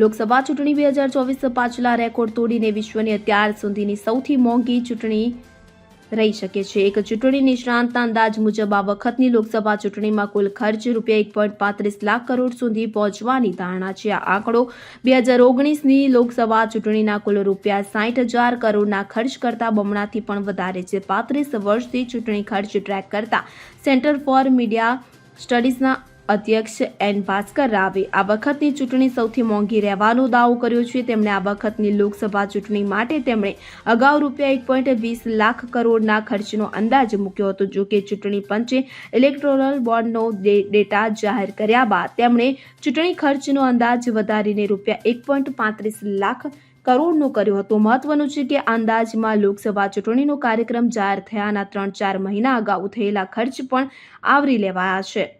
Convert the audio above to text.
લોકસભા ચૂંટણી બે હજાર ચોવીસ પાછલા રેકોર્ડ તોડીને વિશ્વની અત્યાર સુધીની સૌથી મોંઘી ચૂંટણી રહી શકે છે. એક ચૂંટણી નિષ્ણાંતના અંદાજ મુજબ આ વખતની લોકસભા ચૂંટણીમાં કુલ ખર્ચ રૂપિયા એક પોઈન્ટ પાંત્રીસ લાખ કરોડ સુધી પહોંચવાની ધારણા છે. આ આંકડો બે હજાર ઓગણીસની લોકસભા ચૂંટણીના કુલ રૂપિયા સાઠ હજાર કરોડના ખર્ચ કરતાં બમણાથી પણ વધારે છે. પાંત્રીસ વર્ષથી ચૂંટણી ખર્ચ ટ્રેક કરતા સેન્ટર ફોર મીડિયા સ્ટડીઝના અધ્યક્ષ એન ભાસ્કર રાવે આ વખતની ચૂંટણી સૌથી મોંઘી રહેવાનો દાવો કર્યો છે. તેમણે આ વખતની લોકસભા ચૂંટણી માટે તેમણે અગાઉ રૂપિયા એક પોઈન્ટ વીસ લાખ કરોડના ખર્ચનો અંદાજ મૂક્યો હતો. જો કે ચૂંટણી પંચે ઇલેક્ટોરલ બોન્ડનો ડે- ડેટા જાહેર કર્યા બાદ તેમણે ચૂંટણી ખર્ચનો અંદાજ વધારીને રૂપિયા એક પોઈન્ટ પાંત્રીસ લાખ કરોડનો કર્યો હતો. મહત્વનું છે કે અંદાજમાં લોકસભા ચૂંટણીનો કાર્યક્રમ જાહેર થયાના ત્રણ ચાર મહિના અગાઉ થયેલા ખર્ચ પણ આવરી લેવાયા છે.